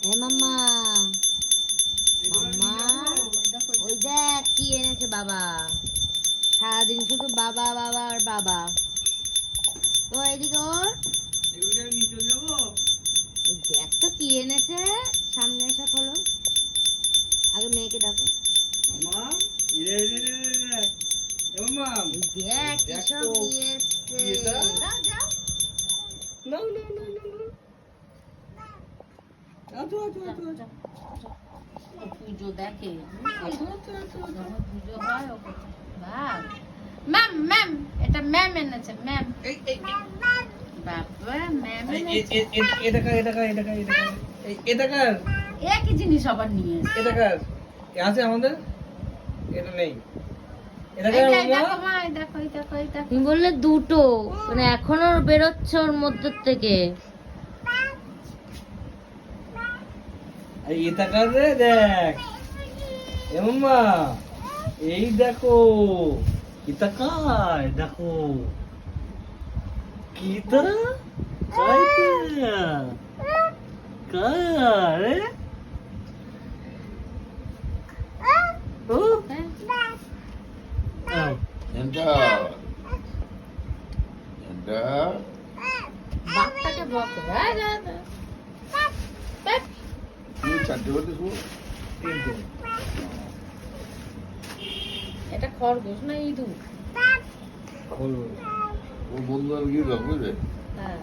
এ মাম্মা। মাম্মা ওই দেখ কি এনেছে বাবা। সারাদিন শুধু বাবা বাবা আর বাবা। তো এদিকে ওর। দেখ তো কি এনেছে। সামনে এসে খোলো। আগে মেয়েকে ডাকো। দেখ কি সব দেখো। নিয়ে এসছে কি এটা? যাও, যাও। ও পুজো দেখে। পুজো হয় ম্যাম ম্যাম এটা ম্যাম এনেছে ম্যাম। বাবা ম্যাম এনেছে। একই জিনিস আবার নিয়ে এটা এটা। বললে দুটো। মানে এখনও বেরোচ্ছে ওর মধ্যে থেকে। ইতাকারে দেখ এমা এই দেখো ইতাকায় দেখো কিতা কাইতা কারে ও এন্ডা এন্ডা বাপটাকে বক রা রা চারটে বলতে শুধু তিনটে। এটা খরগোশ না ইঁদুর? খরগোশ। ও বন্ধু আর কি বুঝলে? হ্যাঁ।